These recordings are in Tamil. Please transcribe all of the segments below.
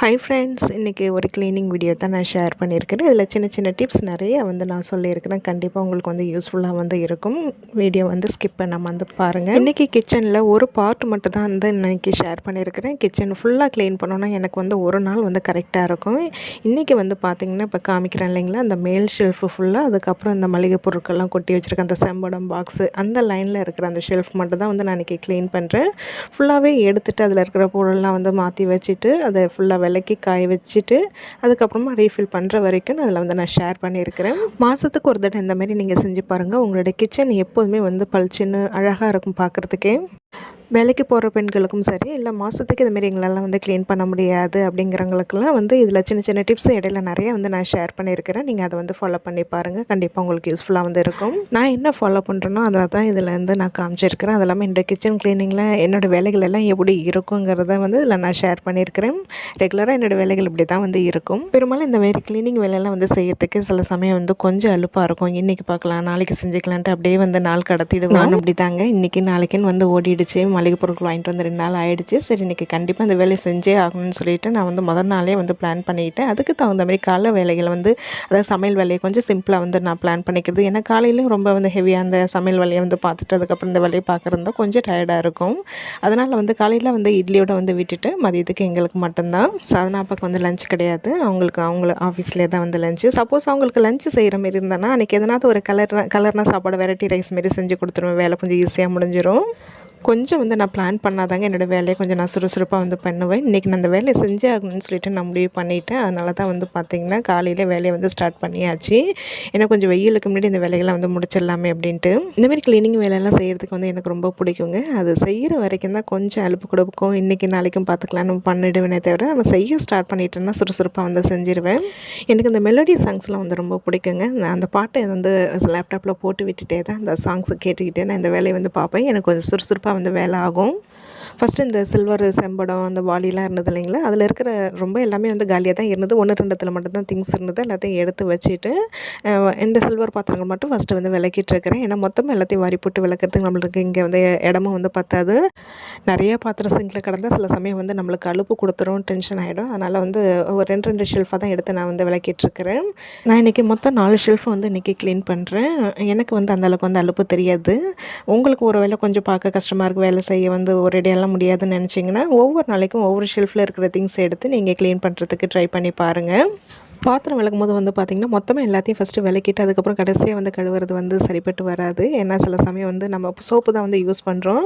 ஹை ஃப்ரெண்ட்ஸ் இன்றைக்கி ஒரு க்ளீனிங் வீடியோ தான் நான் ஷேர் பண்ணியிருக்கிறேன். இதில் சின்ன சின்ன டிப்ஸ் நிறைய வந்து நான் சொல்லியிருக்கிறேன். கண்டிப்பாக உங்களுக்கு வந்து யூஸ்ஃபுல்லாக வந்து இருக்கும். வீடியோ வந்து ஸ்கிப் பண்ணாமல் வந்து பாருங்கள் இன்றைக்கி கிச்சனில் ஒரு பார்ட் மட்டும் தான் வந்து இன்றைக்கி ஷேர் பண்ணியிருக்கிறேன். கிச்சன் ஃபுல்லாக க்ளீன் பண்ணோன்னா எனக்கு வந்து ஒரு நாள் வந்து கரெக்டாக இருக்கும். இன்றைக்கி வந்து பார்த்திங்கன்னா இப்போ காமிக்கிறேன் இல்லைங்களா? அந்த மேல் ஷெல்ஃபு ஃபுல்லாக அதுக்கப்புறம் இந்த மளிகை பொருட்கள்லாம் கொட்டி வச்சுருக்கேன் அந்த செம்படம் பாக்ஸு அந்த லைனில் இருக்கிற அந்த ஷெல்ஃப் மட்டும் தான் வந்து நான் இன்றைக்கி க்ளீன் பண்ணுறேன் ஃபுல்லாகவே எடுத்துகிட்டு அதில் இருக்கிற பொருள்லாம் வந்து மாற்றி வச்சுட்டு அதை ஃபுல்லாக விளக்கி காய வச்சுட்டு அதுக்கப்புறமா ரீஃபில் பண்ணுற வரைக்கும் நான் அதில் வந்து நான் ஷேர் பண்ணியிருக்கிறேன். மாதத்துக்கு ஒரு தடவை இந்த மாதிரி நீங்கள் செஞ்சு பாருங்கள் உங்களுடைய கிச்சன் எப்போதுமே வந்து பளிச்சுன்னு அழகாக இருக்கும் பார்க்குறதுக்கே. வேலைக்கு போகிற பெண்களுக்கும் சரி இல்லை மாதத்துக்கு இதுமாரி எங்களால் வந்து க்ளீன் பண்ண முடியாது அப்படிங்கிறவங்களுக்குலாம் வந்து இதில் சின்ன சின்ன டிப்ஸ் இடையில நிறைய வந்து நான் ஷேர் பண்ணியிருக்கிறேன். நீங்கள் அதை வந்து ஃபாலோ பண்ணி பாருங்கள் கண்டிப்பாக உங்களுக்கு யூஸ்ஃபுல்லாக வந்து இருக்கும். நான் என்ன ஃபாலோ பண்ணுறேனோ அதை தான் இதில் வந்து நான் காமிச்சிருக்கிறேன். அது இல்லாமல் இந்த கிச்சன் க்ளீனிங்கில் என்னோடய வேலைகள் எல்லாம் எப்படி இருக்குங்கிறத வந்து இதில் நான் ஷேர் பண்ணியிருக்கிறேன். ரெகுலராக என்னோடய வேலைகள் இப்படி தான் வந்து இருக்கும். பெரும்பாலும் இந்த மாதிரி க்ளீனிங் வேலையெல்லாம் வந்து செய்யறதுக்கு சில சமயம் வந்து கொஞ்சம் அலுப்பாக இருக்கும். இன்றைக்கி பார்க்கலாம் நாளைக்கு செஞ்சுக்கலான்ட்டு அப்படியே வந்து நாள் கடத்திடுவான் அப்படி தாங்க இன்றைக்கி நாளைக்குன்னு வந்து ஓடிடுச்சு. மளிகை பொருட்கள் வாங்கிட்டு வந்து ரெண்டு நாள் ஆகிடுச்சு சரி இன்றைக்கி கண்டிப்பாக இந்த வேலையை செஞ்சே ஆகணும்னு சொல்லிட்டு நான் வந்து முதல் நாளே வந்து பிளான் பண்ணிக்கிட்டேன் அதுக்கு தகுந்த மாதிரி காலைல வேலைகளை வந்து அதாவது சமையல் வேலையை கொஞ்சம் சிம்பிளாக வந்து நான் பிளான் பண்ணிக்கிறது. ஏன்னா காலையிலும் ரொம்ப வந்து ஹெவியாக அந்த சமையல் வேலையை வந்து பார்த்துட்டு அதுக்கப்புறம் இந்த வேலையை பார்க்குறது கொஞ்சம் டயர்டாக இருக்கும். அதனால் வந்து காலையில் வந்து இட்லியோட வந்து விட்டுட்டு மதியத்துக்கு எங்களுக்கு மட்டும்தான். சாதனா அப்பாவுக்கு வந்து லஞ்ச் கிடையாது. அவங்களுக்கு அவங்கள ஆஃபீஸ்லேயே தான் வந்து லஞ்சு சப்போஸ் அவங்களுக்கு லஞ்சு செய்கிற மாரி இருந்தானா அன்றைக்கி எதனாவது ஒரு கலர் கலர்னா சாப்பாடு வெரைட்டி ரைஸ் மாரி செஞ்சு கொடுத்துருவேன். வேலை கொஞ்சம் ஈஸியாக முடிஞ்சிடும் கொஞ்சம் வந்து நான் பிளான் பண்ணாதாங்க என்னோடய வேலையை கொஞ்சம் நான் சுறுசுறுப்பாக வந்து பண்ணுவேன். இன்றைக்கி நான் அந்த வேலையை செஞ்சே ஆகணும்னு சொல்லிட்டு நான் முடிவு பண்ணிவிட்டேன் அதனால தான் வந்து பார்த்திங்கன்னா காலையில் வேலையை வந்து ஸ்டார்ட் பண்ணியாச்சு. ஏன்னா கொஞ்சம் வெயிலுக்கு முன்னாடி இந்த வேலைகள்லாம் வந்து முடிச்சிடலாமே அப்படின்ட்டு. இந்தமாதிரி க்ளீனிங் வேலையெல்லாம் செய்கிறதுக்கு வந்து எனக்கு ரொம்ப பிடிக்குங்க. அது செய்கிற வரைக்கும் தான் கொஞ்சம் அலுப்பு கொடுக்கும். இன்றைக்கி நாளைக்கும் பார்த்துக்கலான்னு பண்ணிடுவேனே தவிர நான் செய்ய ஸ்டார்ட் பண்ணிட்டேன்னா சுறுசுறுப்பாக வந்து செஞ்சிருவேன். எனக்கு இந்த மெலோடி சாங்ஸ்லாம் வந்து ரொம்ப பிடிக்குங்க. நான் அந்த பாட்டை வந்து லேப்டாப்பில் போட்டு விட்டுட்டே தான் அந்த சாங்ஸை கேட்டுக்கிட்டே நான் இந்த வேலையை வந்து பார்ப்பேன். எனக்கு கொஞ்சம் சுறுசுறுப்பாக வந்து வேலை ஆகும். ஃபஸ்ட்டு இந்த சில்வர் செம்படம் அந்த வாலிலாம் இருந்தது இல்லைங்களா? அதில் இருக்கிற ரொம்ப எல்லாமே வந்து காலியாக தான் இருந்தது. ஒன்று ரெண்டத்தில் மட்டும்தான் திங்ஸ் இருந்தது. எல்லாத்தையும் எடுத்து வச்சுட்டு இந்த சில்வர் பாத்திரங்கள் மட்டும் ஃபஸ்ட்டு வந்து விளக்கிட்டு இருக்கிறேன். ஏன்னா மொத்தமாக எல்லாத்தையும் வாரி போட்டு விளக்குறதுக்கு நம்மளுக்கு இங்கே வந்து இடமும் வந்து பத்தாது. நிறைய பாத்திரம் சிங்கில் கிடந்தால் சில சமயம் வந்து நம்மளுக்கு அலுப்பு கொடுத்துரும் டென்ஷன் ஆகிடும் அதனால் வந்து ஒரு ரெண்டு ரெண்டு ஷெல்ஃபாக தான் எடுத்து நான் வந்து விளக்கிட்டுருக்கிறேன் நான் இன்றைக்கி மொத்தம் நாலு ஷெல்ஃபை வந்து இன்றைக்கி க்ளீன் பண்ணுறேன் எனக்கு வந்து அந்தளவுக்கு வந்து அலுப்பு தெரியாது. உங்களுக்கு ஒரு வேலை கொஞ்சம் பார்க்க கஷ்டமாக இருக்குது வேலை செய்ய வந்து ஒரு இடையெல்லாம் முடியாதுன்னு நினச்சிங்கன்னா ஒவ்வொரு நாளைக்கும் ஒவ்வொரு ஷெல்ஃபில் இருக்கிற திங்ஸ் எடுத்து நீங்கள் க்ளீன் பண்ணுறதுக்கு ட்ரை பண்ணி பாருங்கள் பாத்திரம் விளக்கும் போது வந்து பார்த்திங்கன்னா மொத்தமாக எல்லாத்தையும் ஃபஸ்ட்டு விளக்கிட்டு அதுக்கப்புறம் கடைசியாக வந்து கழுவுறது வந்து சரிப்பட்டு வராது. ஏன்னா சில சமயம் வந்து நம்ம சோப்பு தான் வந்து யூஸ் பண்ணுறோம்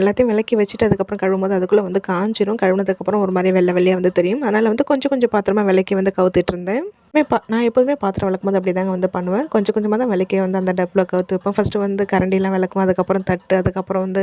எல்லாத்தையும் விளக்கி வச்சுட்டு அதுக்கப்புறம் கழுவும் போது அதுக்குள்ளே வந்து காஞ்சிரும். கழுவுனதுக்கப்புறம் ஒரு மாதிரி வெள்ளை வெள்ளையாக வந்து தெரியும். அதனால் வந்து கொஞ்சம் கொஞ்சம் பாத்திரமாக விளக்கி வந்து கவுத்துட்டு இருந்தேன். பா நான் எப்போதுமே பாத்திரம் விளக்கும் போது அப்படி தாங்க வந்து பண்ணுவேன். கொஞ்சம் கொஞ்சமாக தான் விளக்கே வந்து அந்த டப்பில் கவுத்து வைப்பேன். ஃபஸ்ட்டு வந்து கரண்டிலாம் விளக்கும் அதுக்கப்புறம் தட்டு அதுக்கப்புறம் வந்து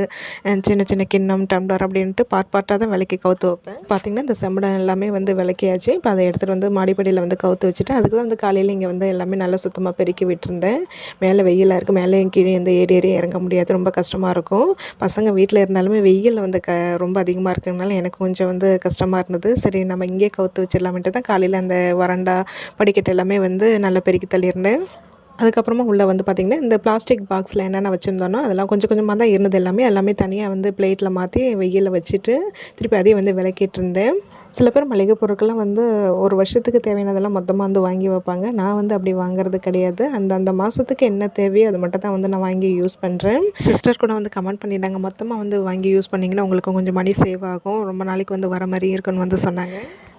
சின்ன சின்ன கிண்ணம் டம்ளர் அப்படின்ட்டு பார்ட் பார்ட்டாக தான் விளக்கி கவுத்து வைப்பேன். பார்த்திங்கன்னா இந்த செம்படம் எல்லாமே வந்து விளக்கியாச்சு. இப்போ அதை எடுத்துகிட்டு வந்து மாடிப்படியில் வந்து கவுத்து வச்சுட்டு அதுக்கு தான் வந்து காலையில் இங்கே வந்து எல்லாமே நல்லா சுத்தமாக பெருக்கி விட்டுருந்தேன். மேலே வெயிலாக இருக்குது மேலே கீழே இந்த ஏறி ஏறி இறங்க முடியாது. ரொம்ப கஷ்டமாக இருக்கும். பசங்க வீட்டில் இருந்தாலுமே வெயில் வந்து க ரொம்ப அதிகமாக இருக்கிறதுனால எனக்கு கொஞ்சம் வந்து கஷ்டமாக இருந்தது. சரி நம்ம இங்கே கவுத்து வச்சிடலாமேட்டு தான் காலையில் அந்த வறண்டா படிக்கட்டு எல்லாமே வந்து நல்லா பெருக்கி தள்ளியிருந்தேன். அதுக்கப்புறமா உள்ளே வந்து பார்த்திங்கன்னா இந்த பிளாஸ்டிக் பாக்ஸில் என்னென்ன வச்சுருந்தோனோ அதெல்லாம் கொஞ்சம் கொஞ்சமாக தான் இருந்தது எல்லாமே. எல்லாமே தனியாக வந்து பிளேட்டில் மாற்றி வெயிலில் வச்சுட்டு திருப்பி அதையும் வந்து விளக்கிட்டு இருந்தேன் சில பேர் மளிகை பொருட்கள்லாம் வந்து ஒரு வருஷத்துக்கு தேவையானதெல்லாம் மொத்தமாக வந்து வாங்கி வைப்பாங்க. நான் வந்து அப்படி வாங்குறது கிடையாது. அந்த அந்த மாதத்துக்கு என்ன தேவையோ அதை மட்டும் தான் வந்து நான் வாங்கி யூஸ் பண்ணுறேன் சிஸ்டர் கூட வந்து கமெண்ட் பண்ணியிருந்தாங்க. மொத்தமாக வந்து வாங்கி யூஸ் பண்ணிங்கன்னா உங்களுக்கு கொஞ்சம் மணி சேவ் ஆகும். ரொம்ப நாளைக்கு வந்து வர மாதிரி இருக்குன்னு வந்து சொன்னாங்க.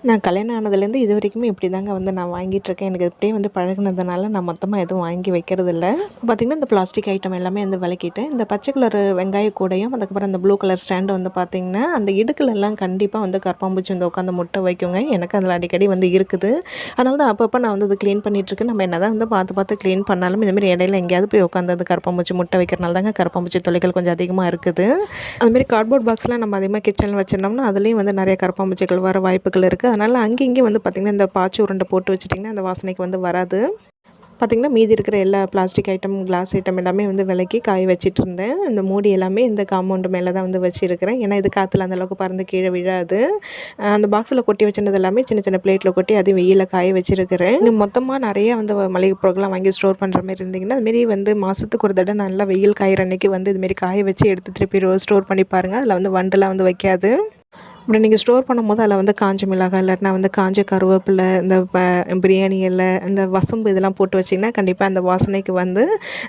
நான் கல்யாணம் ஆனதுலேருந்து இது வரைக்குமே இப்படி தாங்க வந்து நான் வாங்கிட்டுருக்கேன். எனக்கு இப்படியே வந்து பழகினதுனால நான் மொத்தமாக எதுவும் வாங்கி வைக்கிறது இல்லை பார்த்திங்கன்னா இந்த பிளாஸ்டிக் ஐட்டம் எல்லாமே வந்து விளக்கிட்டேன். இந்த பச்சை கலர் வெங்காய கூடையும் அதுக்கப்புறம் அந்த ப்ளூ கலர் ஸ்டாண்டு வந்து பார்த்திங்கன்னா அந்த இடுக்கலெல்லாம் கண்டிப்பாக வந்து கற்பாம்பூச்சி வந்து உட்காந்து முட்டை வைக்குங்க. எனக்கு அதில் அடிக்கடி வந்து இருக்குது. அதனால தான் அப்பப்போ நான் வந்து அது க்ளீன் பண்ணிகிட்ருக்கேன் நம்ம என்ன தான் வந்து பார்த்து பார்த்து க்ளீன் பண்ணாலும் இந்தமாரி இடையில எங்கேயாவது போய் உட்காந்து அது கற்பாம்பூச்சி முட்டை வைக்கிறனால தாங்க கற்பாம்பூச்சி தொலைகள் கொஞ்சம் அதிகமாக இருக்குது. அதுமாரி கார்ட்போர்ட் பாக்ஸ்லாம் நம்ம அதிகமாக கிச்சனில் வச்சிருந்தோம்னா அதுலேயும் வந்து நிறைய கற்பாம்பூச்சிகள் வர வாய்ப்புகள் இருக்குது அதனால் அங்கே வந்து பார்த்திங்கன்னா இந்த பாச்சு உருண்டை போட்டு வச்சிட்டிங்கன்னா அந்த வாசனைக்கு வந்து வராது. பார்த்திங்கன்னா மீதி இருக்கிற எல்லா பிளாஸ்டிக் ஐட்டம் கிளாஸ் ஐட்டம் எல்லாமே வந்து விலக்கி காய வச்சிட்டு இருந்தேன். இந்த மூடி எல்லாமே இந்த காம்பவுண்டு மேலே தான் வந்து வச்சுருக்கிறேன். ஏன்னா இது காற்றுல அந்தளவுக்கு பறந்து கீழே விழாது. அந்த பாக்ஸில் கொட்டி வச்சிருந்தது எல்லாமே சின்ன சின்ன பிளேட்டில் கொட்டி அது வெயிலில் காய வச்சுருக்கிறேன். இங்கே மொத்தமாக நிறைய வந்து மளிகை பொருட்கள்லாம் வாங்கி ஸ்டோர் பண்ணுற மாதிரி இருந்தீங்கன்னா அதுமாரி வந்து மாதத்துக்கு ஒரு தடவை நல்லா வெயில் காயிற அன்னைக்கு வந்து இதுமாரி காய வச்சு எடுத்து திருப்பி ஸ்டோர் பண்ணி பாருங்கள் அதில் வந்து வண்டெல்லாம் வந்து வைக்காது. அப்படி நீங்கள் ஸ்டோர் பண்ணும்போது அதில் வந்து காஞ்ச மிளகாய் இல்லாட்டினா வந்து காஞ்ச கருவேப்பிலை இந்த பிரியாணி இலை இந்த வசம்பு இதெல்லாம் போட்டு வச்சிங்கன்னா கண்டிப்பாக அந்த வாசனைக்கு வந்து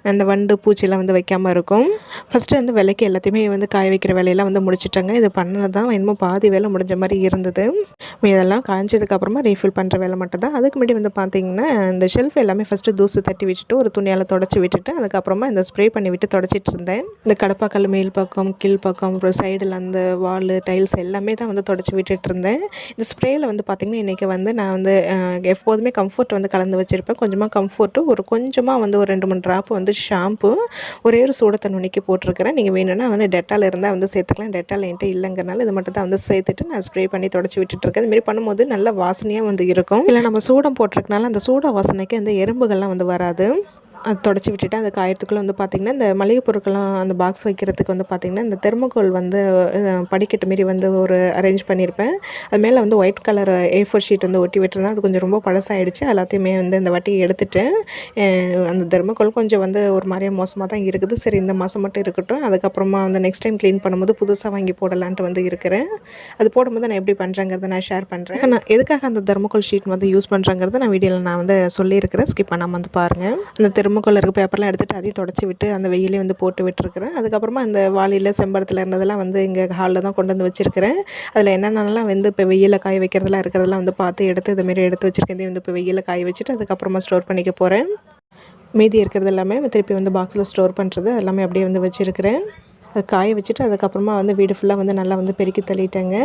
அந்த வண்டு பூச்சிலாம் வந்து வைக்காமல் இருக்கும். ஃபஸ்ட்டு வந்து விலைக்கு எல்லாத்தையுமே வந்து காய வைக்கிற வேலையெல்லாம் வந்து முடிச்சிட்டாங்க. இது பண்ணது தான் என்னமோ பாதி வேலை முடிஞ்ச மாதிரி இருந்தது. இதெல்லாம் காய்ஞ்சதுக்கப்புறமா ரீஃபில் பண்ணுற வேலை மட்டும் தான் அதுக்கு முன்னாடி வந்து பார்த்தீங்கன்னா இந்த ஷெல்ஃப் எல்லாமே ஃபஸ்ட்டு தூசு தட்டி விட்டுட்டு ஒரு துணியால் தொடச்சி விட்டுட்டு அதுக்கப்புறமா இந்த ஸ்ப்ரே பண்ணி விட்டு தொடச்சிட்டு இருந்தேன். இந்த கடப்பாக்கல் மேல் பக்கம் கீழ் பக்கம் அப்புறம் சைடில் அந்த வால் டைல்ஸ் எல்லாமே தான் வந்து தொடச்சி விட்டுட்டு இருந்தேன் இந்த ஸ்ப்ரேயில் வந்து பார்த்திங்கன்னா இன்றைக்கி வந்து நான் வந்து எப்போதுமே கம்ஃபர்ட் வந்து கலந்து வச்சுருப்பேன். கொஞ்சமாக கம்ஃபர்ட்டு ஒரு கொஞ்சமாக வந்து ஒரு ரெண்டு மூணு ட்ராப் வந்து ஷாம்பு ஒரே ஒரு சூட தண்ணிக்கு போட்டிருக்கிறேன். நீங்கள் வேணும்னா வந்து டெட்டால் இருந்தால் வந்து சேர்த்துக்கலாம். டெட்டால் என்கிட்ட இல்லைங்கிறனால இது மட்டும் தான் வந்து சேர்த்துட்டு நான் ஸ்ப்ரே பண்ணி தொடச்சி விட்டுட்டு இருக்கேன் இதுமாரி பண்ணும்போது நல்ல வாசனையாக வந்து இருக்கும். இல்லை நம்ம சூடம் போட்டிருக்கனால அந்த சூட வாசனைக்கு அந்த எறும்புகள்லாம் வந்து வராது. அது தொடச்சி விட்டுட்டு அந்த காயத்துக்குள்ளே வந்து பார்த்திங்கன்னா இந்த மளிகை பொருட்கள்லாம் அந்த பாக்ஸ் வைக்கிறதுக்கு வந்து பார்த்திங்கன்னா இந்த தெர்மோகோல் வந்து படிக்கட்டு மாரி வந்து ஒரு அரேஞ்ச் பண்ணியிருப்பேன் அது மேலே வந்து white colour A four sheet வந்து ஒட்டி விட்டுருந்தேன். அது கொஞ்சம் ரொம்ப பழசாயிடுச்சு. எல்லாத்தையுமே வந்து இந்த வாட்டி எடுத்துட்டேன். அந்த தெர்மக்கோல் கொஞ்சம் வந்து ஒரு மாதிரியே மோசமாக தான் இருக்குது. சரி இந்த மாதம் மட்டும் இருக்கட்டும். அதுக்கப்புறமா வந்து நெக்ஸ்ட் டைம் க்ளீன் பண்ணும்போது புதுசாக வாங்கி போடலான்ட்டு வந்து இருக்கிறேன். அது போடும்போது நான் எப்படி பண்ணுறேங்கிறத நான் ஷேர் பண்ணுறேன் நான் எதுக்காக அந்த தெர்மோகோல் ஷீட் வந்து யூஸ் பண்ணுறேங்கிறத நான் வீடியோவில் நான் வந்து சொல்லியிருக்கிறேன். ஸ்கிப் பண்ணாமல் வந்து பாருங்கள் அந்த தெர்மோகோல் இருக்க பேப்பர்லாம் எடுத்துகிட்டு அதையும் தொடச்சி விட்டு அந்த வெயிலே வந்து போட்டு விட்டுருக்குறேன். அதுக்கப்புறமா அந்த வாளியில் செம்பரத்தில் இருந்ததெல்லாம் வந்து இங்கே ஹாலில் தான் கொண்டு வந்து வச்சுருக்கிறேன். அதில் என்னென்னலாம் வந்து இப்போ வெயிலில் காய வைக்கிறதெல்லாம் இருக்கிறதெல்லாம் வந்து பார்த்து எடுத்து இதுமாரி எடுத்து வச்சுருக்கேன். வந்து இப்போ வெயிலில் காய வச்சுட்டு அதுக்கப்புறமா ஸ்டோர் பண்ணிக்க போகிறேன் மீதி இருக்கிறது எல்லாமே திருப்பி வந்து பாக்ஸில் ஸ்டோர் பண்ணுறது எல்லாமே அப்படியே வந்து வச்சுருக்கிறேன். காய வச்சுட்டு அதுக்கப்புறமா வந்து வீடு ஃபுல்லாக வந்து நல்லா வந்து பெருக்கி தள்ளிட்டேங்க.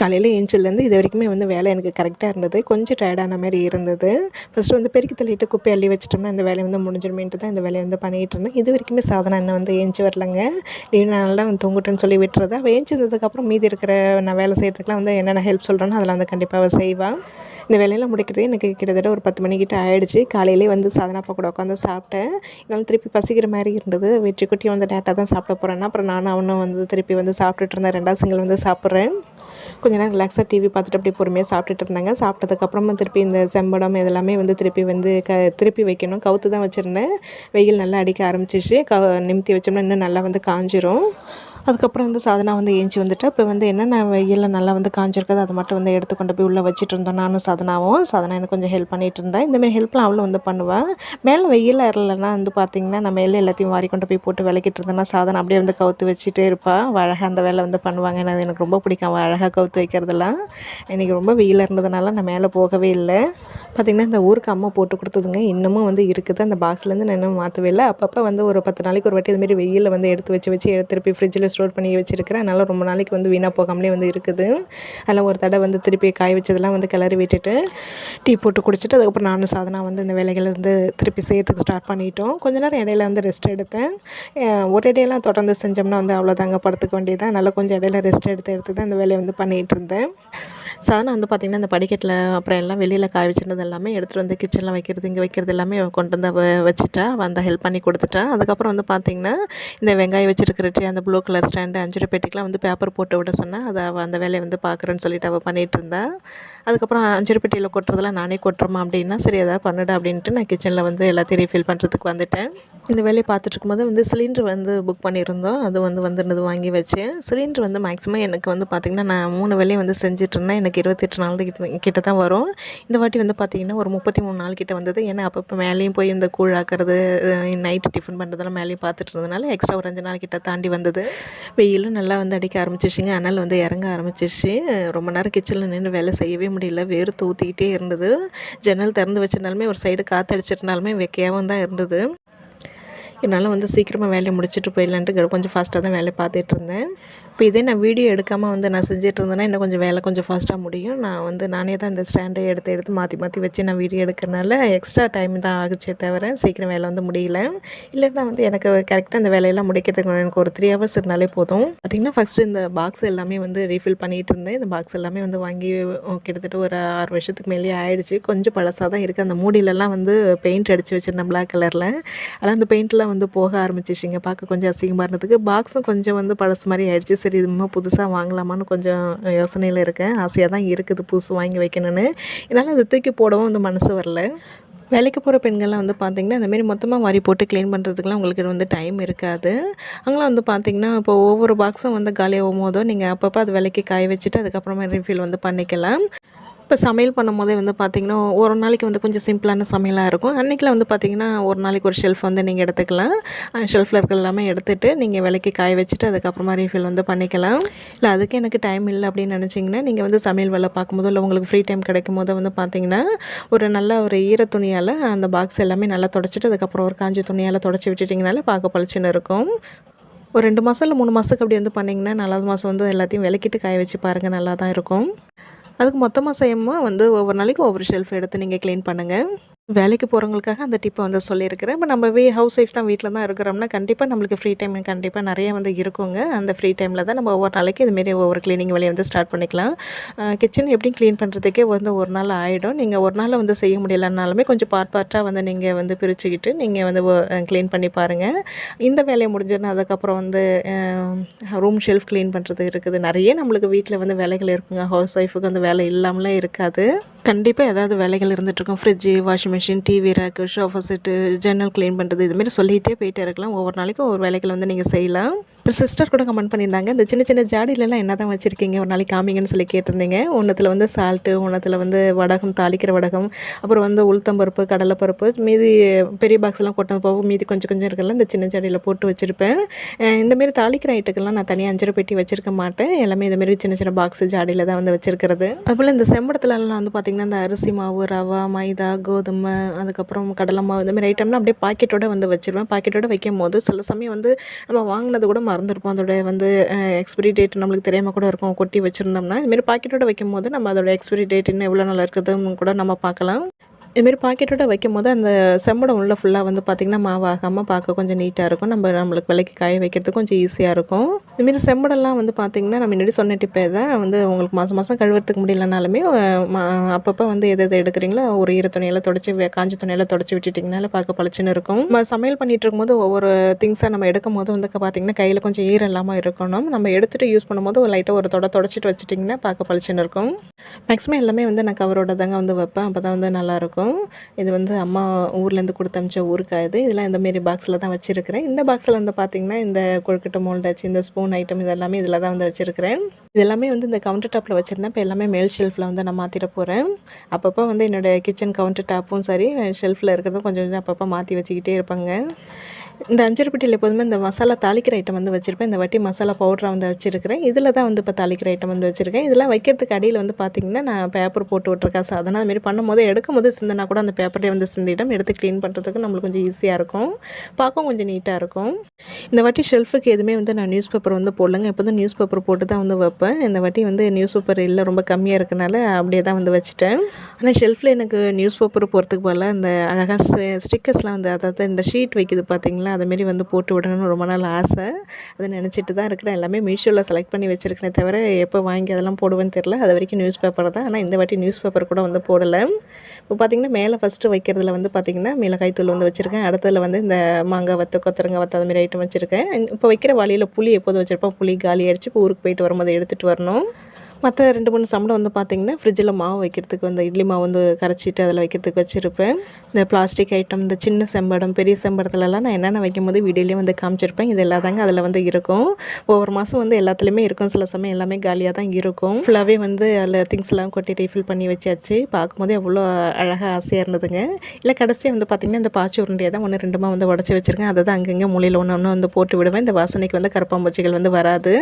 காலையில் ஏஞ்சல்லேருந்து இது வரைக்குமே வந்து வேலை எனக்கு கரெக்டாக இருந்தது. கொஞ்சம் டயர்டான மாதிரி இருந்தது. ஃபஸ்ட்டு வந்து பெருக்கி தள்ளிட்டு குப்பை அள்ளி வச்சிட்டோம்னா இந்த வேலையை வந்து முடிஞ்சிருமேன்ட்டு தான் இந்த வேலையை வந்து பண்ணிகிட்டு இருந்தேன். இது வரைக்குமே சாதனை என்ன வந்து ஏஞ்சி வரலங்க. லீவ் நல்லா வந்து தூங்கிட்டேன்னு சொல்லி விட்டுறது. அவள் ஏஞ்சிருந்ததுக்கப்புறம் மீதி இருக்கிற நான் வேலை செய்கிறதுக்குலாம் வந்து என்னென்ன ஹெல்ப் சொல்கிறேன்னு அதெல்லாம் வந்து கண்டிப்பாக அவள் செய்வாள் இந்த வேலையெல்லாம் முடிக்கிறதே எனக்கு கிட்டத்தட்ட ஒரு பத்து மணிக்கிட்ட ஆயிடுச்சு. காலையிலே வந்து சாதனாப்பா கூட உட்காந்து சாப்பிட்டேன். என்னால் திருப்பி பசிக்கிற மாதிரி இருந்தது. வெற்றி குட்டி வந்து டேட்டாக தான் சாப்பிட போகிறேன்னா அப்புறம் நானும் அவனும் வந்து திருப்பி வந்து சாப்பிட்டுட்டு இருந்தேன். ரெண்டாவது சிங்கிள் வந்து சாப்பிட்றேன். கொஞ்ச நேரம் ரிலாக்ஸாக டிவி பார்த்துட்டு அப்படியே பொறுமையாக சாப்பிட்டுட்டு இருந்தாங்க. சாப்பிட்டதுக்கப்புறமா திருப்பி இந்த செம்படம் இதெல்லாமே வந்து திருப்பி வந்து க திருப்பி வைக்கணும். கவுத்து தான் வச்சுருந்தேன். வெயில் நல்லா அடிக்க ஆரம்பிச்சிச்சு க நிமித்தி வச்சோம்னா இன்னும் நல்லா வந்து காஞ்சிரும். அதுக்கப்புறம் வந்து சாதனா வந்து ஏஞ்சி வந்துட்டு. இப்போ வந்து என்னென்ன வெயிலில் நல்லா வந்து காஞ்சிருக்குது அதை மட்டும் வந்து எடுத்து கொண்டு போய் உள்ளே வச்சுட்டு இருந்தோம். நானும் சாதனாவும். சாதனா எனக்கு கொஞ்சம் ஹெல்ப் பண்ணிகிட்டு இருந்தேன் இந்தமாரி ஹெல்ப்லாம் அவளும் வந்து பண்ணுவேன் மேலே வெயில் இல்லைன்னா வந்து பார்த்திங்கன்னா நான் மேலே எல்லாத்தையும் வாரி கொண்டு போய் போட்டு விளக்கிட்டு இருந்தேன்னா சாதனை அப்படியே வந்து கவுத்து வச்சுட்டே இருப்பாள் அழகாக அந்த வேலை வந்து பண்ணுவாங்க. எனக்கு எனக்கு ரொம்ப பிடிக்கும். அவள் அழகாக கவுத்து வைக்கிறதெல்லாம். இன்றைக்கி ரொம்ப வெயிலாக இருந்ததுனால நான் மேலே போகவே இல்லை. பார்த்திங்கன்னா இந்த ஊருக்கு அம்மா போட்டு கொடுத்ததுங்க. இன்னமும் வந்து இருக்குது. அந்த பாக்ஸ்லேருந்து நான் இன்னும் மாற்றவே இல்லை. அப்பப்போ வந்து ஒரு பத்து நாளைக்கு ஒரு வாட்டி இதுமாரி வெயிலில் வந்து எடுத்து வச்சு வச்சு எடுத்து திருப்பி ஃப்ரிட்ஜில் ஸ்டோர் பண்ணி வச்சுருக்கிறேன். அதனால் ரொம்ப நாளைக்கு வந்து வீணாக போகாமலே வந்து இருக்குது. அதில் ஒரு தடவை வந்து திருப்பி காய வச்சதெல்லாம் வந்து கிளறி விட்டுட்டு டீ போட்டு குடிச்சிட்டு அதுக்கப்புறம் நானும் சாதனா வந்து இந்த வேலைகளை வந்து திருப்பி செய்யறதுக்கு ஸ்டார்ட் பண்ணிட்டோம். கொஞ்ச நேரம் இடையில வந்து ரெஸ்ட் எடுத்தேன். ஒரு இடையெல்லாம் தொடர்ந்து செஞ்சோம்னா வந்து அவ்வளோதாங்க படுத்துக்க வேண்டியதான் நல்லா கொஞ்சம் இடையில ரெஸ்ட் எடுத்து எடுத்து தான் இந்த வேலையை வந்து பண்ணிகிட்டு இருந்தேன் சாதனா வந்து பார்த்திங்கன்னா இந்த படிக்கட்டில் அப்புறம் எல்லாம் வெளியில் காய வச்சிருந்தது எல்லாமே எடுத்துகிட்டு வந்து கிச்சனில் வைக்கிறது இங்கே வைக்கிறது எல்லாமே கொண்டு வந்து அவள் வச்சுட்டா அவள் அந்த ஹெல்ப் பண்ணி கொடுத்துட்டா. அதுக்கப்புறம் வந்து பார்த்திங்கன்னா இந்த வெங்காயம் வச்சுருக்கிற ட்ரீ அந்த ப்ளூ கலர் ஸ்டாண்டு அஞ்சு ரூபாய் பெட்டிக்கெலாம் வந்து பேப்பர் போட்டு விட சொன்னால் அதை அந்த வேலையை வந்து பார்க்குறேன்னு சொல்லிட்டு அவள் பண்ணிகிட்டு இருந்தா. அதுக்கப்புறம் அஞ்சு ரூபாய் பெட்டியில் கொட்டுறதெல்லாம் நானே கொட்டுறோமா அப்படின்னா சரி எதாவது பண்ணுடா அப்படின்ட்டு நான் கிச்சனில் வந்து எல்லாத்தையும் ரீஃபில் பண்ணுறதுக்கு வந்துட்டேன். இந்த வேலையை பார்த்துட்டு இருக்கும்போது வந்து சிலிண்டர் வந்து புக் பண்ணியிருந்தோம். அது வந்து வந்திருந்தது வாங்கி வச்சேன் சிலிண்டர் வந்து மேக்ஸிமம் எனக்கு வந்து பார்த்திங்கன்னா நான் மூணு வேலையை வந்து செஞ்சிட்ருந்தேன் எனக்கு இருபத்தெட்டு நாள் கிட்ட கிட்ட தான் வரும். இந்த வாட்டி வந்து பார்த்திங்கன்னா ஒரு முப்பத்தி மூணு நாள் கிட்ட வந்தது. ஏன்னா அப்பப்போ மேலேயும் போய் இந்த கூழாக்கிறது நைட்டு டிஃபன் பண்ணுறதெல்லாம் மேலேயும் பார்த்துட்டு இருந்ததுனால எக்ஸ்ட்ரா ஒரு அஞ்சு நாள் கிட்ட தாண்டி வந்தது. வெயிலும் நல்லா வந்து அடிக்க ஆரம்பிச்சிச்சுங்க அதனால் வந்து இறங்க ஆரம்பிச்சிச்சு ரொம்ப நேரம் கிச்சனில் நின்று வேலை செய்யவே முடியல. வேறு தூத்திக்கிட்டே இருந்தது. ஜன்னல் திறந்து வச்சிருந்தாலுமே ஒரு சைடு காற்றடிச்சிருந்தாலுமே வெக்கையாகவும் தான் இருந்தது. என்னால் வந்து சீக்கிரமாக வேலையை முடிச்சுட்டு போயிடலான்ட்டு கொஞ்சம் ஃபாஸ்ட்டாக தான் வேலையை பார்த்துட்டு இருந்தேன். இப்போ இதே நான் வீடியோ எடுக்காமல் வந்து நான் செஞ்சுட்டு இருந்தேன்னா இன்னும் கொஞ்சம் வேலை கொஞ்சம் ஃபாஸ்ட்டாக முடியும். நான் வந்து நானே தான் இந்த ஸ்டாண்டை எடுத்து எடுத்து மாற்றி மாற்றி வச்சு நான் வீடியோ எடுக்கிறனால எக்ஸ்ட்ரா டைம் தான் ஆகுச்சே தவிர சீக்கிரம் வேலை வந்து முடியல. இல்லைன்னா வந்து எனக்கு கரெக்டாக இந்த வேலையெல்லாம் முடிக்கிறதுக்கு எனக்கு ஒரு த்ரீ ஹவர்ஸ் இருந்தாலே போதும். பார்த்திங்கன்னா ஃபஸ்ட்டு இந்த பாக்ஸ் எல்லாமே வந்து ரீஃபில் பண்ணிகிட்டு இருந்தேன். இந்த பாக்ஸ் எல்லாமே வந்து வாங்கி கிட்டத்தட்ட ஒரு ஆறு வருஷத்துக்கு மேலேயே ஆயிடுச்சு. கொஞ்சம் பழசாக தான் இருக்குது அந்த மூடியிலலாம் வந்து பெயிண்ட் அடித்து வச்சுருந்தேன் பிளாக் கலரில் அதெல்லாம் அந்த பெயிண்ட்லாம் வந்து போக ஆரம்பிச்சிச்சிங்க பார்க்க கொஞ்சம் அசிங்கமாக இருந்ததுக்கு. பாக்ஸும் கொஞ்சம் வந்து பழசு மாதிரி ஆயிடுச்சு. சரி இதுமா புதுசாக வாங்கலாமான்னு கொஞ்சம் யோசனையில் இருக்கேன். ஆசையாக தான் இருக்குது புதுசு வாங்கி வைக்கணும்னு. என்னால் அதை தூக்கி போடவும் வந்து மனசு வரல. வேலைக்கு போகிற பெண்கள்லாம் வந்து பார்த்திங்கன்னா இந்தமாரி மொத்தமாக வாரி போட்டு க்ளீன் பண்ணுறதுக்குலாம் உங்களுக்கு வந்து டைம் இருக்காது. அங்கெல்லாம் வந்து பார்த்திங்கன்னா இப்போ ஒவ்வொரு பாக்ஸும் வந்து காலியாகும் போதோ நீங்கள் அப்பப்போ அது விலைக்கு காய வச்சுட்டு அதுக்கப்புறமா ரீஃபில் வந்து பண்ணிக்கலாம். இப்போ சமையல் பண்ணும்போதே வந்து பார்த்திங்கன்னா ஒரு நாளைக்கு வந்து கொஞ்சம் சிம்பிளான சமையலாக இருக்கும். அன்றைக்கில் வந்து பார்த்திங்கன்னா ஒரு நாளைக்கு ஒரு ஷெல்ஃப் வந்து நீங்கள் எடுத்துக்கலாம். ஷெல்ஃபில் இருக்க எல்லாமே எடுத்துகிட்டு நீங்கள் விலைக்கு காய வச்சுட்டு அதுக்கப்புறமா ரீஃபில் வந்து பண்ணிக்கலாம். இல்லை அதுக்கு எனக்கு டைம் இல்லை அப்படின்னு நினச்சிங்கன்னா நீங்கள் வந்து சமையல் வேலை பார்க்கும்போது இல்லை உங்களுக்கு ஃப்ரீ டைம் கிடைக்கும் போது வந்து பார்த்திங்கன்னா ஒரு நல்ல ஒரு ஈர துணியால் அந்த பாக்ஸ் எல்லாமே நல்லா தொடச்சிட்டு அதுக்கப்புறம் ஒரு காஞ்சி துணியால் தொடச்சி விட்டுட்டிங்கனாலே பார்க்க பளிச்சுன்னு இருக்கும். ஒரு ரெண்டு மாதம் இல்லை மூணு மாதத்துக்கு அப்படி வந்து பண்ணிங்கன்னா நாலாவது மாதம் வந்து எல்லாத்தையும் விளக்கிட்டு காய வச்சு பாருங்கள் நல்லா தான் இருக்கும். அதுக்கு மொத்தமாக செய்யும்போது வந்து ஒவ்வொரு நாளைக்கும் ஒவ்வொரு ஷெல்ஃப் எடுத்து நீங்கள் க்ளீன் பண்ணுங்கள் வேலைக்கு போகிறவங்களுக்காக அந்த டிப்பை வந்து சொல்லியிருக்கிறேன். இப்போ நம்ம வே ஹவுஸ் ஒய்ஃப் தான் வீட்டில் தான் இருக்கிறோம்னா கண்டிப்பாக நம்மளுக்கு ஃப்ரீ டைம் கண்டிப்பாக நிறைய வந்து இருக்குங்க. அந்த ஃப்ரீ டைமில் தான் நம்ம ஒவ்வொரு நாளைக்கு இதுமாரி ஒவ்வொரு க்ளீனிங் வேலையை வந்து ஸ்டார்ட் பண்ணிக்கலாம். கிச்சன் எப்படி க்ளீன் பண்ணுறதுக்கே வந்து ஒரு நாள் ஆகிடும் நீங்கள் ஒரு நாளில் வந்து செய்ய முடியலனாலுமே கொஞ்சம் பார்ட் பார்ட்டாக வந்து நீங்கள் வந்து பிரிச்சுக்கிட்டு நீங்கள் வந்து க்ளீன் பண்ணி பாருங்கள் இந்த வேலையை முடிஞ்சதுன்னா அதுக்கப்புறம் வந்து ரூம் ஷெல்ஃப் க்ளீன் பண்ணுறது இருக்குது. நிறைய நம்மளுக்கு வீட்டில் வந்து வேலைகள் இருக்குங்க. ஹவுஸ் ஒய்ஃபுக்கு வந்து வேலை இல்லாமலே இருக்காது. கண்டிப்பாக ஏதாவது வேலைகள் இருந்துகிட்ருக்கும் fridge washing machine TV rack sofa set ஜன்னல் க்ளீன் பண்ணுறது இதுமாரி சொல்லிகிட்டே போயிட்டே இருக்கலாம். ஒவ்வொரு நாளைக்கும் ஒவ்வொரு வேலைகள் வந்து நீங்கள் செய்யலாம். இப்போ சிஸ்டர் கூட கமெண்ட் பண்ணியிருந்தாங்க. இந்த சின்ன சின்ன ஜாடியிலலாம் என்ன தான் வச்சுருக்கீங்க? ஒரு நாளைக்கு காமிங்கன்னு சொல்லி கேட்டிருந்தீங்க. ஒன்றத்தில் வந்து சால்ட்டு ஒன்றத்தில் வந்து வடகம் தாளிக்கிற வடகம் அப்புறம் வந்து உளுத்தம்பருப்பு கடலைப்பருப்பு மீதி பெரிய பாக்ஸ்லாம் கொட்டது போக மீதி கொஞ்சம் கொஞ்சம் இருக்கலாம் இந்த சின்ன ஜாடியில் போட்டு வச்சுருப்பேன். இந்தமாரி தாளிக்கிற ஐட்டுக்கெல்லாம் நான் தனியாக அஞ்சரை பெட்டி வச்சுருக்க மாட்டேன். எல்லாமே இந்தமாரி சின்ன சின்ன பாக்ஸ் ஜாடியில் தான் வந்து வச்சுருக்கிறது. அதுபோல் இந்த செம்படத்துலலாம் வந்து பார்த்திங்கன்னா இந்த அரிசி மாவு ரவா மைதா கோதுமை அதுக்கப்புறம் கடலை மாவு இந்தமாரி ஐட்டம்லாம் அப்படியே பாக்கெட்டோட வந்து வச்சுருவேன். பாக்கெட்டோட வைக்கும் போது சில சமயம் வந்து நம்ம வாங்கினது கூட மறந்துருப்போம். அதோட வந்து எக்ஸ்பிரி டேட் நம்மளுக்கு தெரியாமல் கூட இருக்கும். கொட்டி வச்சுருந்தோம்னா இதுமாரி பாக்கெட்டோட வைக்கும் போது நம்ம அதோட எக்ஸ்பிரி டேட் இன்னும் எவ்வளோ நல்லா இருக்குதுன்னு கூட நம்ம பார்க்கலாம். இதுமாரி பாக்கெட்டோட வைக்கும் போது அந்த செம்மடம் உள்ள ஃபுல்லாக வந்து பார்த்திங்கன்னா மாவாகாமல் பார்க்க கொஞ்சம் நீட்டாக இருக்கும். நம்ம நம்மளுக்கு விலைக்கு காய வைக்கிறதுக்கு கொஞ்சம் ஈஸியாக இருக்கும். இதுமாரி செம்மடெல்லாம் வந்து பார்த்திங்கன்னா நம்ம முன்னாடி சொன்ன டிப்பே தான் வந்து உங்களுக்கு மாதம் மாதம் கழுவுறதுக்கு முடியலனாலுமே அப்பப்போ வந்து எது எது எடுக்கிறீங்களோ ஒரு ஈர துணியில் தொடச்சி காஞ்ச துணியில் தொடச்சி விட்டுட்டிங்கனால பார்க்க பளிச்சுன்னு இருக்கும். நம்ம சமையல் பண்ணிகிட்டு இருக்கும்போது ஒவ்வொரு திங்ஸாக நம்ம எடுக்கும் போது வந்து பார்த்திங்கன்னா கையில் கொஞ்சம் ஈரம் இல்லாமல் இருக்கணும். நம்ம எடுத்துகிட்டு யூஸ் பண்ணும்போது ஒரு லைட்டாக ஒரு தொட தொடச்சிட்டு வச்சுட்டிங்கன்னா பார்க்க பளிச்சுன்னு இருக்கும். மேக்ஸிமம் எல்லாமே வந்து நான் கவரோட தாங்க வந்து வைப்பேன். அப்போ தான் வந்து நல்லாயிருக்கும் இருக்கும் இது வந்து அம்மா ஊர்லேருந்து கொடுத்து அமிச்ச ஊருக்காக இது. இதெல்லாம் இந்தமாரி பாக்ஸில் தான் வச்சுருக்கிறேன். இந்த பாக்ஸில் வந்து பார்த்திங்கன்னா இந்த கொழுக்கட்டை மோல்டாச்சு இந்த ஸ்பூன் ஐட்டம் இதெல்லாமே இதில் தான் வந்து வச்சுருக்கிறேன். இதெல்லாமே வந்து இந்த கவுண்டர் டாப்பில் வச்சுருந்தேன். இப்போ எல்லாமே மேல் ஷெல்ஃபில் வந்து நான் மாற்றிட போகிறேன் அப்பப்போ வந்து என்னோடய கிச்சன் கவுண்டர் டாப்பும் சரி ஷெல்ஃபில் இருக்கிறதும் கொஞ்சம் கொஞ்சம் அப்பப்போ மாற்றி வச்சுக்கிட்டே இருப்பாங்க. இந்த அஞ்சரை பெட்டியில் எப்போதுமே இந்த மசாலா தாளிக்கிற ஐட்டம் வந்து வச்சுருப்பேன். இந்த வாட்டி மசாலா பவுடரை வந்து வச்சுருக்கிறேன். இதில் தான் வந்து இப்போ தாளிக்கிற ஐட்டம் வந்து வச்சுருக்கேன். இதெல்லாம் வைக்கிறதுக்கு அடியில் வந்து பார்த்திங்கன்னா நான் பேப்பர் போட்டு விட்ருக்கேன் சாதனை அதுமாரி பண்ணும்போது எடுக்கும் போது சிந்தினா கூட அந்த பேப்பரே வந்து சிந்திடும். எடுத்து க்ளீன் பண்ணுறதுக்கு நம்மளுக்கு கொஞ்சம் ஈஸியாக இருக்கும். பார்க்கவும் கொஞ்சம் நீட்டாக இருக்கும். இந்த வாட்டி ஷெல்ஃபுக்கு எதுவுமே வந்து நான் நியூஸ் பேப்பர் வந்து போடலங்க. எப்போதும் நியூஸ் பேப்பர் போட்டு தான் வந்து வைப்பேன். இந்த வாட்டி வந்து நியூஸ் பேப்பர் இல்லை ரொம்ப கம்மியாக இருக்கனால அப்படியே தான் வந்து வச்சுட்டேன். ஆனால் ஷெல்ஃபில் எனக்கு நியூஸ் பேப்பர் போகிறதுக்கு போல இந்த அழகாக ஸ்டிக்கர்ஸ்லாம் வந்து அதாவது இந்த ஷீட் வைக்கிது பார்த்திங்களா அதுமாரி வந்து போட்டு விடணும்னு ரொம்ப நாள் ஆசை. அதை நினச்சிட்டு தான் இருக்கிறேன். எல்லாமே மீஷோவில் செலக்ட் பண்ணி வச்சுருக்கேனே தவிர எப்போ வாங்கி அதெல்லாம் போடுவேன்னு தெரில அது வரைக்கும் நியூஸ் பேப்பர் தான். ஆனால் இந்த வாட்டி நியூஸ் பேப்பர் கூட வந்து போடலை. இப்போ பார்த்திங்கன்னா மேலே ஃபஸ்ட்டு வைக்கிறதுல வந்து பார்த்திங்கன்னா மிளகாய் தூள் வந்து வச்சுருக்கேன். அடுத்ததில் வந்து இந்த மாங்காய் வத்து கொத்தரங்காய் வத்து அதுமாரி ஐட்டம் வச்சுருக்கேன். இப்போ வைக்கிற வழியில் புளி எப்போதும் வச்சுருப்போம். புளி காலி அடிச்சு இப்போ ஊருக்கு போயிட்டு வரும்போது எடுத்துகிட்டு வரணும். மற்ற ரெண்டு மூணு சம்பளம் வந்து பார்த்திங்கன்னா ஃப்ரிட்ஜில் மாவு வைக்கிறதுக்கு வந்து இட்லி மாவு வந்து கரைச்சிட்டு அதில் வைக்கிறதுக்கு வச்சுருப்பேன். இந்த பிளாஸ்டிக் ஐட்டம் இந்த சின்ன செம்படம் பெரிய செம்படத்துலலாம் நான் என்னென்ன வைக்கும் போது வீடியோலேயே வந்து காமிச்சிருப்பேன். இது எல்லாதாங்க அதில் வந்து இருக்கும். ஒவ்வொரு மாதம் வந்து எல்லாத்துலேயுமே இருக்கும். சில சமயம் எல்லாமே காலியாக தான் இருக்கும். ஃபுல்லாகவே வந்து அதில் திங்ஸ்லாம் கொட்டி ரீஃபில் பண்ணி வச்சாச்சு. பார்க்கும்போது அவ்வளோ அழகாக ஆசையாக இருந்ததுங்க. இல்லை கடைசியாக வந்து பார்த்திங்கன்னா இந்த பாச்சி உருண்டையை தான் ஒன்று ரெண்டுமா வந்து உடச்சி வச்சுருக்கேன். அதை தான் அங்கங்கே மூலையில் ஒன்று ஒன்று வந்து போட்டு விடுவேன். இந்த வாசனைக்கு வந்து கரப்பாம்பூச்சிகள் வந்து வராது.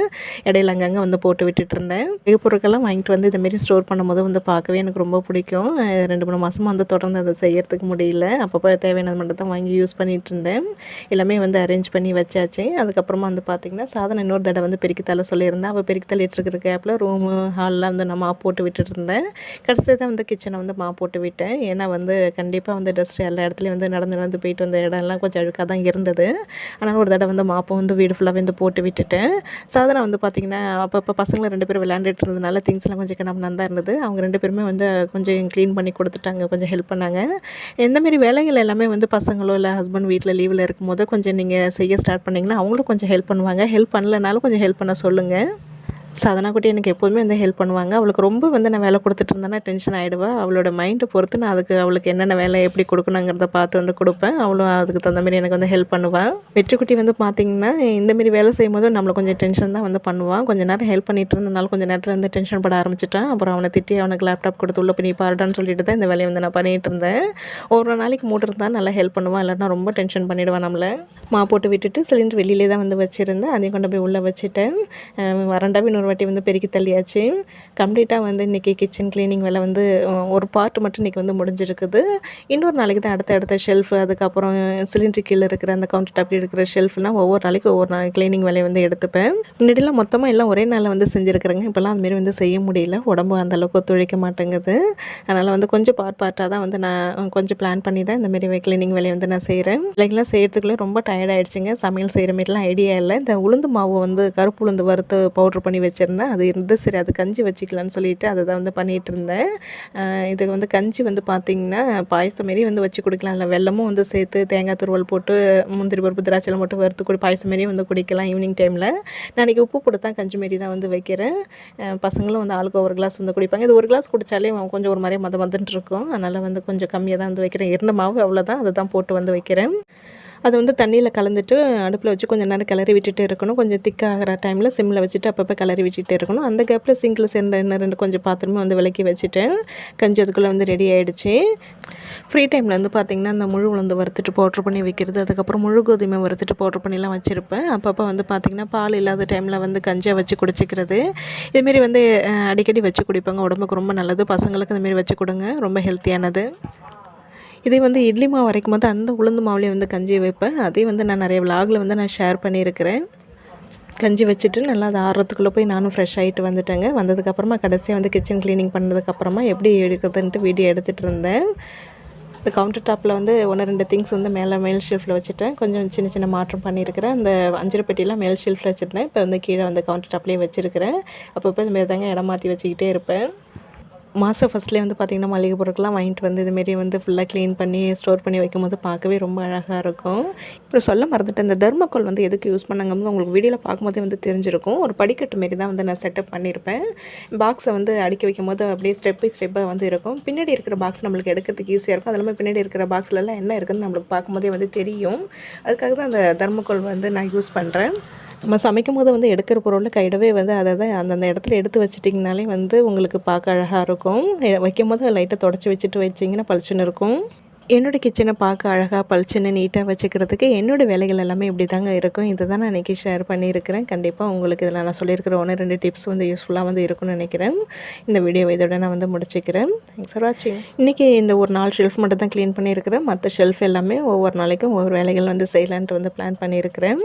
இடையில அங்கங்கே வந்து போட்டு விட்டுட்டு இருந்தேன். பொருட்கள்லாம் வாங்கிட்டு வந்து இதுமாரி ஸ்டோர் பண்ணும்போது வந்து பார்க்கவே எனக்கு ரொம்ப பிடிக்கும். ரெண்டு மூணு மாதமாக வந்து தொடர்ந்து அதை செய்யறதுக்கு முடியல. அப்பப்போ தேவையானது மட்டும் தான் வாங்கி யூஸ் பண்ணிகிட்டு இருந்தேன் எல்லாமே வந்து அரேஞ்ச் பண்ணி வச்சாச்சு. அதுக்கப்புறமா வந்து பார்த்திங்கன்னா சாதனை இன்னொரு தடவை வந்து பெருக்கி தள்ள சொல்லியிருந்தேன். அப்போ பெருக்கி தள்ளிட்டு இருக்கிற கேப்பில் ரூமு ஹாலில் வந்து நான் மாப் போட்டு விட்டுட்டு இருந்தேன் கடைசியாக தான் வந்து கிச்சனை வந்து மாப் போட்டு விட்டேன். ஏன்னா வந்து கண்டிப்பாக வந்து டஸ்ட் எல்லா இடத்துலையும் வந்து நடந்து நடந்து போயிட்டு வந்த இடம்லாம் கொஞ்சம் அழுக்காக தான் இருந்தது. ஆனால் ஒரு தடவை வந்து மாப்பை வந்து வீடு ஃபுல்லாக வந்து போட்டு விட்டுட்டேன். சாதனை வந்து பார்த்திங்கன்னா அப்பப்போ பசங்களை ரெண்டு பேரும் விளையாண்டுட்டு இருந்ததுனால திங்ஸ்லாம் கொஞ்சம் கிணம்னா தான் இருந்தது. அவங்க ரெண்டு பேருமே வந்து கொஞ்சம் க்ளீன் பண்ணி கொடுத்துட்டாங்க கொஞ்சம் ஹெல்ப் பண்ணாங்க. எந்தமாரி வேலைகள் எல்லாமே வந்து பசங்களோ இல்லை ஹஸ்பண்ட் வீட்டில் லீவில் இருக்கும்போது கொஞ்சம் நீங்கள் செய்ய ஸ்டார்ட் பண்ணிங்கன்னா அவங்களும் கொஞ்சம் ஹெல்ப் பண்ணுவாங்க. ஹெல்ப் பண்ணலனாலும் கொஞ்சம் ஹெல்ப் பண்ண சொல்லுங்கள் சாதனா குட்டி எனக்கு எப்போதுமே வந்து ஹெல்ப் பண்ணுவாங்க. அவளுக்கு ரொம்ப வந்து நான் வேலை கொடுத்துட்டு இருந்தேன்னா டென்ஷன் ஆகிடுவேன் அவளோட மைண்டை பொறுத்து நான் அதுக்கு அவளுக்கு என்னென்ன வேலை எப்படி கொடுக்கணுங்கிறத பார்த்து வந்து கொடுப்பேன். அவளும் அதுக்கு தகுந்த மாதிரி எனக்கு வந்து ஹெல்ப் பண்ணுவாள் வெற்றிக்குட்டி வந்து பார்த்திங்கன்னா இந்தமாரி வேலை செய்யும் போது நம்மளை கொஞ்சம் டென்ஷன் தான் வந்து பண்ணுவான் கொஞ்சம் நேரம் ஹெல்ப் பண்ணிட்டு இருந்தனால கொஞ்சம் நேரத்தில் வந்து டென்ஷன் பட ஆரம்பிச்சிட்டேன் அப்புறம் அவனை திட்டி அவனுக்கு லேப்டாப் கொடுத்து உள்ள பண்ணி பாருடான்னு சொல்லிட்டு தான் இந்த வேலையை வந்து நான் பண்ணிகிட்டு இருந்தேன். ஒரு நாளைக்கு மூட்டு இருந்தால் நல்லா ஹெல்ப் பண்ணுவான் இல்லைன்னா ரொம்ப டென்ஷன் பண்ணிவிடுவான் நம்மளை. மா போட்டு விட்டுட்டு சிலிண்டர் வெளியிலே தான் வந்து வச்சுருந்தேன். அதையும் கொண்டு போய் உள்ளே வச்சுட்டேன். அஹ் வரண்டாவே இன்னொரு வாட்டி வந்து பெருக்கி தள்ளியாச்சு. கம்ப்ளீட்டாக வந்து இன்றைக்கி கிச்சன் க்ளீனிங் வேலை வந்து ஒரு பார்ட் மட்டும் இன்றைக்கி வந்து முடிஞ்சிருக்குது. இன்னொரு நாளைக்கு தான் அடுத்த அடுத்த ஷெல்ஃபு அதுக்கப்புறம் சிலிண்டர் கீழே இருக்கிற அந்த கவுண்டர் டாப் இருக்கிற ஷெல்ஃப்னால் ஒவ்வொரு நாளைக்கு ஒவ்வொரு நாள் க்ளீனிங் வேலையை வந்து எடுத்துப்பேன். முன்னாடிலாம் மொத்தமாக எல்லாம் ஒரே நாளில் வந்து செஞ்சுருக்குறேங்க. இப்போல்லாம் அதுமாரி வந்து செய்ய முடியல. உடம்பு அந்த அளவுக்கு ஒத்துழைக்க மாட்டேங்குது. அதனால் வந்து கொஞ்சம் பார்ட் பார்ட்டாக தான் வந்து நான் கொஞ்சம் பிளான் பண்ணி தான் இந்தமாரி க்ளீனிங் வேலையை வந்து நான் செய்கிறேன் பிள்ளைங்களாம் செய்கிறதுக்குள்ளே ரொம்ப டயர்ட் ஆயிடுச்சுங்க. சமையல் செய்கிற மாரிலாம் ஐடியா இல்லை. இந்த உளுந்து மாவு வந்து கருப்பு உளுந்து வறுத்து பவுட்ரு பண்ணி வச்சுருந்தேன். அது இருந்து சரி அது கஞ்சி வச்சுக்கலான்னு சொல்லிட்டு அதை தான் வந்து பண்ணிகிட்டு இருந்தேன். இதுக்கு வந்து கஞ்சி வந்து பார்த்திங்கன்னா பாயசம் மாரி வந்து வச்சு குடிக்கலாம். இல்லை வெல்லமும் வந்து சேர்த்து தேங்காய் துருவல் போட்டு முந்திரி பருப்பு திராட்சைலாம் போட்டு வறுத்து கொடு பாயசம் மாரி வந்து குடிக்கலாம் ஈவினிங் டைமில் நான் உப்பு போட்டு தான் கஞ்சி மாரி தான் வந்து வைக்கிறேன். பசங்களும் வந்து ஆளுக்கு ஒரு கிளாஸ் வந்து குடிப்பாங்க. இது ஒரு கிளாஸ் குடித்தாலே கொஞ்சம் ஒரு மாதிரி மத மதன்ட்டு இருக்கும். அதனால் வந்து கொஞ்சம் கம்மியாக தான் வந்து வைக்கிறேன். இருந்த மாவு அவ்வளோதான் அதை தான் போட்டு வந்து வைக்கிறேன். அது வந்து தண்ணியில் கலந்துட்டு அடுப்பில் வச்சு கொஞ்சம் நேரம் கிளறி விட்டுட்டு இருக்கணும். கொஞ்சம் திக்காகிற டைமில் சிம்மில் வச்சுட்டு அப்பப்போ கிளறி விட்டுட்டே இருக்கணும். அந்த கேப்பில் சிங்கில் சேர்ந்த இன்னும் ரெண்டு கொஞ்சம் பாத்திரமே வந்து விளக்கி வச்சுட்டேன். கஞ்சி அதுக்குள்ளே வந்து ரெடி ஆகிடுச்சு ஃப்ரீ டைமில் வந்து பார்த்திங்கன்னா அந்த முழு உளுந்து வறுத்துட்டு பவுட்ரு பண்ணி வைக்கிறது அதுக்கப்புறம் முழு கோதுமை வறுத்துட்டு பவுட்ரு பண்ணிலாம் வச்சுருப்பேன். அப்பப்போ வந்து பார்த்திங்கன்னா பால் இல்லாத டைமில் வந்து கஞ்சியாக வச்சு குடிச்சிக்கிறது. இதுமாரி வந்து அடிக்கடி வச்சு குடிப்பாங்க. உடம்புக்கு ரொம்ப நல்லது. பசங்களுக்கு இதுமாரி வச்சு கொடுங்க. ரொம்ப ஹெல்த்தியானது இதே வந்து இட்லி மாவு வரைக்கும் போது அந்த உளுந்து மாவுலேயே வந்து கஞ்சி வைப்பேன். அதே வந்து நான் நிறைய விலாகில் வந்து நான் ஷேர் பண்ணியிருக்கிறேன். கஞ்சி வச்சுட்டு நல்லா அது ஆறுறதுக்குள்ளே போய் நானும் ஃப்ரெஷ் ஆகிட்டு வந்துட்டேங்க. வந்ததுக்கப்புறமா கடைசியாக வந்து கிச்சன் க்ளீனிங் பண்ணதுக்கப்புறமா எப்படி எடுக்கிறதுன்ட்டு வீடியோ எடுத்துகிட்டு இருந்தேன். இந்த கவுண்டர் டாப்பில் வந்து ஒன்று ரெண்டு திங்ஸ் வந்து மேலே மேல் ஷெல்ஃபில் வச்சுட்டேன். கொஞ்சம் சின்ன சின்ன மாற்றம் பண்ணியிருக்கிறேன். அந்த அஞ்சரை பெட்டிலாம் மேல் ஷெல்ஃபில் வச்சுருந்தேன். இப்போ வந்து கீழே வந்து கவுண்டர் டாப்லேயே வச்சுருக்கிறேன். அப்பப்போ இந்த மாதிரி தாங்க இடம் மாற்றி வச்சுக்கிட்டே இருப்பேன். மாதம் ஃபஸ்ட்லேயே வந்து பார்த்திங்கன்னா மளிகை பொருட்கள்லாம் வாங்கிட்டு வந்து இதுமாரி வந்து ஃபுல்லாக க்ளீன் பண்ணி ஸ்டோர் பண்ணி வைக்கும்போது பார்க்கவே ரொம்ப அழகாக இருக்கும். இப்போ சொல்ல மறந்துட்டு இந்த தர்மக்கோல் வந்து எதுக்கு யூஸ் பண்ணாங்கன்னு உங்களுக்கு வீடியோவில் பார்க்கும்போதே வந்து தெரிஞ்சிருக்கும். ஒரு படிக்கட்டு மாரி தான் வந்து நான் செட்டப் பண்ணியிருப்பேன் பாக்ஸை வந்து அடுக்கி வைக்கும் போது அப்படியே ஸ்டெப் பை ஸ்டெப்பாக வந்து இருக்கும். பின்னாடி இருக்கிற பாக்ஸ் நம்மளுக்கு எடுக்கிறதுக்கு ஈஸியாக இருக்கும். அது இல்லாமல் பின்னாடி இருக்கிற பாக்ஸ்லலாம் என்ன இருக்குதுன்னு நம்மளுக்கு பார்க்கும்போதே வந்து தெரியும். அதுக்காக தான் அந்த தர்மக்கோல் வந்து நான் யூஸ் பண்ணுறேன் நம்ம சமைக்கும் போது வந்து எடுக்கிற பொருளில் கைடவே வந்து அதை தான் அந்தந்த இடத்துல எடுத்து வச்சிட்டிங்கனாலே வந்து உங்களுக்கு பார்க்க அழகாக இருக்கும். வைக்கும் போது லைட்டாக தொடச்சி வச்சுட்டு வச்சிங்கன்னா பளிச்சுன்னு இருக்கும். என்னோடய கிச்சனை பார்க்க அழகாக பளிச்சுன்னு நீட்டாக வச்சுக்கிறதுக்கு என்னோடய வேலைகள் எல்லாமே இப்படி தாங்க இருக்கும். இதை தான் நான் இன்றைக்கி ஷேர் பண்ணியிருக்கிறேன். கண்டிப்பாக உங்களுக்கு இதில் நான் சொல்லியிருக்கிற ஒன்று ரெண்டு டிப்ஸ் வந்து யூஸ்ஃபுல்லாக வந்து இருக்கும்னு நினைக்கிறேன். இந்த வீடியோ இதோட நான் வந்து முடிச்சுக்கிறேன். தேங்க்ஸ் ஃபார் வாட்சிங் இன்றைக்கி இந்த ஒரு நாலு ஷெல்ஃப் மட்டும் தான் க்ளீன் பண்ணியிருக்கிறேன். மற்ற ஷெல்ஃப் எல்லாமே ஒவ்வொரு நாளைக்கும் ஒவ்வொரு வேலைகள் வந்து செய்யலான்ட்டு வந்து பிளான் பண்ணியிருக்கிறேன்.